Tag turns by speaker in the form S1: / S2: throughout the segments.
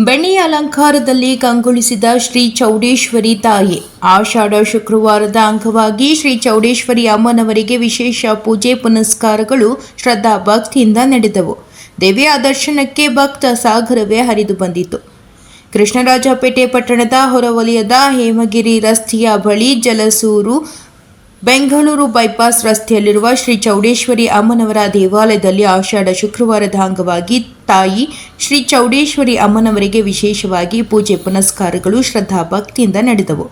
S1: ಬೆಳ್ಳಿಯ ಅಲಂಕಾರದಲ್ಲಿ ಕಂಗೊಳಿಸಿದ ಶ್ರೀ ಚೌಡೇಶ್ವರಿ ತಾಯಿ. ಆಷಾಢ ಶುಕ್ರವಾರದ ಅಂಗವಾಗಿ ಶ್ರೀ ಚೌಡೇಶ್ವರಿ ಅಮ್ಮನವರಿಗೆ ವಿಶೇಷ ಪೂಜೆ ಪುನಸ್ಕಾರಗಳು ಶ್ರದ್ಧಾ ಭಕ್ತಿಯಿಂದ ನಡೆದವು. ದೇವಿಯ ದರ್ಶನಕ್ಕೆ ಭಕ್ತ ಸಾಗರವೇ ಹರಿದು ಬಂದಿತು. ಕೃಷ್ಣರಾಜಪೇಟೆ ಪಟ್ಟಣದ ಹೊರವಲಯದ ಹೇಮಗಿರಿ ರಸ್ತೆಯ ಬಳಿ ಜಲಸೂರು ಬೆಂಗಳೂರು ಬೈಪಾಸ್ ರಸ್ತೆಯಲ್ಲಿರುವ ಶ್ರೀ ಚೌಡೇಶ್ವರಿ ಅಮ್ಮನವರ ದೇವಾಲಯದಲ್ಲಿ ಆಷಾಢ ಶುಕ್ರವಾರದ ಅಂಗವಾಗಿ ತಾಯಿ ಶ್ರೀ ಚೌಡೇಶ್ವರಿ ಅಮ್ಮನವರಿಗೆ ವಿಶೇಷವಾಗಿ ಪೂಜೆ ಪುನಸ್ಕಾರಗಳು ಶ್ರದ್ಧಾ ಭಕ್ತಿಯಿಂದ ನಡೆದವು.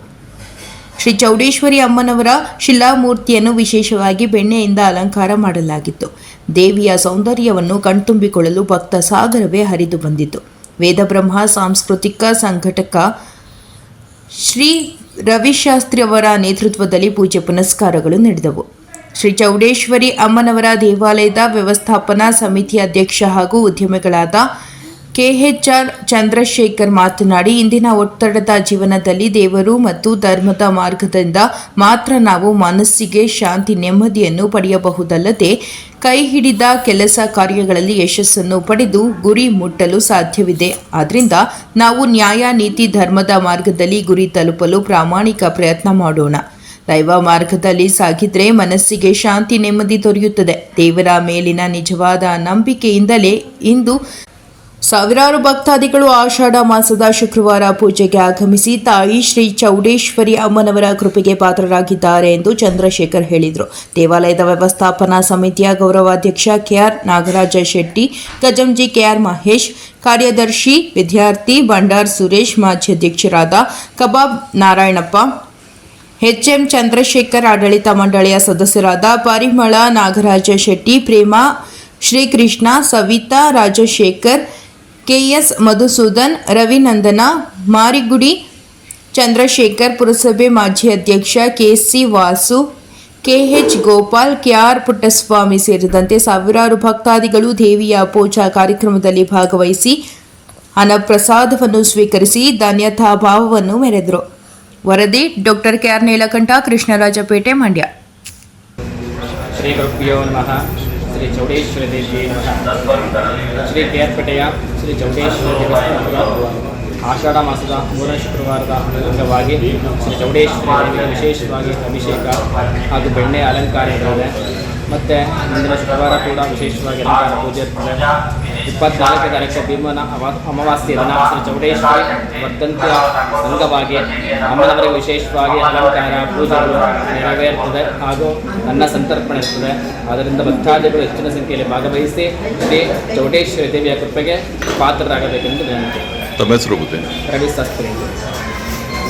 S1: ಶ್ರೀ ಚೌಡೇಶ್ವರಿ ಅಮ್ಮನವರ ಶಿಲಾಮೂರ್ತಿಯನ್ನು ವಿಶೇಷವಾಗಿ ಬೆಣ್ಣೆಯಿಂದ ಅಲಂಕಾರ ಮಾಡಲಾಗಿತ್ತು. ದೇವಿಯ ಸೌಂದರ್ಯವನ್ನು ಕಣ್ತುಂಬಿಕೊಳ್ಳಲು ಭಕ್ತ ಸಾಗರವೇ ಹರಿದು ಬಂದಿತು. ವೇದಬ್ರಹ್ಮ, ಸಾಂಸ್ಕೃತಿಕ ಸಂಘಟಕ ಶ್ರೀ ರವಿಶಾಸ್ತ್ರಿ ಅವರ ನೇತೃತ್ವದಲ್ಲಿ ಪೂಜೆ ಪುನಸ್ಕಾರಗಳು ನಡೆದವು. ಶ್ರೀ ಚೌಡೇಶ್ವರಿ ಅಮ್ಮನವರ ದೇವಾಲಯದ ವ್ಯವಸ್ಥಾಪನಾ ಸಮಿತಿ ಅಧ್ಯಕ್ಷ ಹಾಗೂ ಉದ್ಯಮಿಗಳಾದ ಕೆಎಚ್ಆರ್ ಚಂದ್ರಶೇಖರ್ ಮಾತನಾಡಿ, ಇಂದಿನ ಒತ್ತಡದ ಜೀವನದಲ್ಲಿ ದೇವರು ಮತ್ತು ಧರ್ಮದ ಮಾರ್ಗದಿಂದ ಮಾತ್ರ ನಾವು ಮನಸ್ಸಿಗೆ ಶಾಂತಿ, ನೆಮ್ಮದಿಯನ್ನು ಪಡೆಯಬಹುದಲ್ಲದೆ, ಕೈ ಹಿಡಿದ ಕೆಲಸ ಕಾರ್ಯಗಳಲ್ಲಿ ಯಶಸ್ಸನ್ನು ಪಡೆದು ಗುರಿ ಮುಟ್ಟಲು ಸಾಧ್ಯವಿದೆ. ಆದ್ದರಿಂದ ನಾವು ನ್ಯಾಯ, ನೀತಿ, ಧರ್ಮದ ಮಾರ್ಗದಲ್ಲಿ ಗುರಿ ತಲುಪಲು ಪ್ರಾಮಾಣಿಕ ಪ್ರಯತ್ನ ಮಾಡೋಣ. ದೈವ ಮಾರ್ಗದಲ್ಲಿ ಸಾಗಿದ್ರೆ ಮನಸ್ಸಿಗೆ ಶಾಂತಿ, ನೆಮ್ಮದಿ ದೊರೆಯುತ್ತದೆ. ದೇವರ ಮೇಲಿನ ನಿಜವಾದ ನಂಬಿಕೆಯಿಂದಲೇ ಇಂದು ಸಾವಿರಾರು ಭಕ್ತಾದಿಗಳು ಆಷಾಢ ಮಾಸದ ಶುಕ್ರವಾರ ಪೂಜೆಗೆ ಆಗಮಿಸಿ ತಾಯಿ ಶ್ರೀ ಚೌಡೇಶ್ವರಿ ಅಮ್ಮನವರ ಕೃಪೆಗೆ ಪಾತ್ರರಾಗಿದ್ದಾರೆ ಎಂದು ಚಂದ್ರಶೇಖರ್ ಹೇಳಿದರು. ದೇವಾಲಯದ ವ್ಯವಸ್ಥಾಪನಾ ಸಮಿತಿಯ ಗೌರವಾಧ್ಯಕ್ಷ ಕೆಆರ್ ನಾಗರಾಜ ಶೆಟ್ಟಿ ಗಜಂಜಿ ಕೆಆರ್ ಮಹೇಶ್, ಕಾರ್ಯದರ್ಶಿ ವಿದ್ಯಾರ್ಥಿ ಭಂಡಾರ್ ಸುರೇಶ್, ಮಾಜಿ ಅಧ್ಯಕ್ಷರಾದ ಕಬಾಬ್ ನಾರಾಯಣಪ್ಪ, ಎಚ್ಎಂ ಚಂದ್ರಶೇಖರ್ ಆಡಳಿತ ಮಂಡಳಿಯ ಸದಸ್ಯರಾದ ಪರಿಮಳ ನಾಗರಾಜ ಶೆಟ್ಟಿ, ಪ್ರೇಮಾ ಶ್ರೀಕೃಷ್ಣ, ಸವಿತಾ ರಾಜಶೇಖರ್ ಕೆಎಸ್ ಮಧುಸೂದನ್, ರವಿನಂದನ, ಮಾರಿಗುಡಿ, ಚಂದ್ರಶೇಖರ್ ಪುರಸಭೆ ಮಾಜಿ ಅಧ್ಯಕ್ಷ KC Vasu, KH Gopal, KR Puttaswamy ಸೇರಿದಂತೆ ಸಾವಿರಾರು ಭಕ್ತಾದಿಗಳು ದೇವಿಯ ಪೂಜಾ ಕಾರ್ಯಕ್ರಮದಲ್ಲಿ ಭಾಗವಹಿಸಿ ಅನ್ನಪ್ರಸಾದವನ್ನು ಸ್ವೀಕರಿಸಿ ಧನ್ಯತಾ ಭಾವವನ್ನು ಮೆರೆದರು. ವರದಿ ಡಾಕ್ಟರ್ ಕೆಆರ್ ನೀಲಕಂಠ, ಕೃಷ್ಣರಾಜಪೇಟೆ, ಮಂಡ್ಯ.
S2: ಶ್ರೀ ನಮಃ. ಶ್ರೀ ಚೌಡೇಶ್ವರ ದೇವಿ ಶ್ರೀ ಕೇರ್ಪೇಟೆಯ ಶ್ರೀ ಚೌಡೇಶ್ವರ ದೇವಸ್ಥಾನದ ಆಷಾಢ ಮಾಸದ ಮೂರನೇ ಶುಕ್ರವಾರದ ಅಂಗವಾಗಿ ಶ್ರೀ ಚೌಡೇಶ್ವರ ದೇವಿಗೆ ವಿಶೇಷವಾಗಿ ಅಭಿಷೇಕ ಹಾಗೂ ಬೆಣ್ಣೆ ಅಲಂಕಾರ ಇರ್ತದೆ. ಮತ್ತು ಮುಂದಿನ ಶುಕ್ರವಾರ ಕೂಡ ವಿಶೇಷವಾಗಿ ಅಲಂಕಾರ ಪೂಜೆ ಇರ್ತದೆ. ಇಪ್ಪತ್ನಾಲ್ಕನೇ ತಾರೀಕು ಭೀಮನ ಅಮಾವಾಸ್ಯ ದಿನ ಶ್ರೀ ಚೌಡೇಶ್ವರಿ ವರ್ಧಂತಿಯ ಅಂಗವಾಗಿ ಅಮ್ಮನವರಿಗೆ ವಿಶೇಷವಾಗಿ ಅಲಂಕಾರ ಪೂಜೆಗಳು ನೆರವೇರುತ್ತದೆ ಹಾಗೂ ಅನ್ನ ಸಂತರ್ಪಣೆ ಇರ್ತದೆ. ಆದ್ದರಿಂದ ಭಕ್ತಾದಿಗಳು ಹೆಚ್ಚಿನ ಸಂಖ್ಯೆಯಲ್ಲಿ ಭಾಗವಹಿಸಿ ಶ್ರೀ ಚೌಡೇಶ್ವರಿ ದೇವಿಯ ಕೃಪೆಗೆ ಪಾತ್ರರಾಗಬೇಕೆಂದು ವಿನಂತಿ.
S3: ತಮ್ಮ ಹೆಸರು
S2: ರವಿ ಶಾಸ್ತ್ರಿ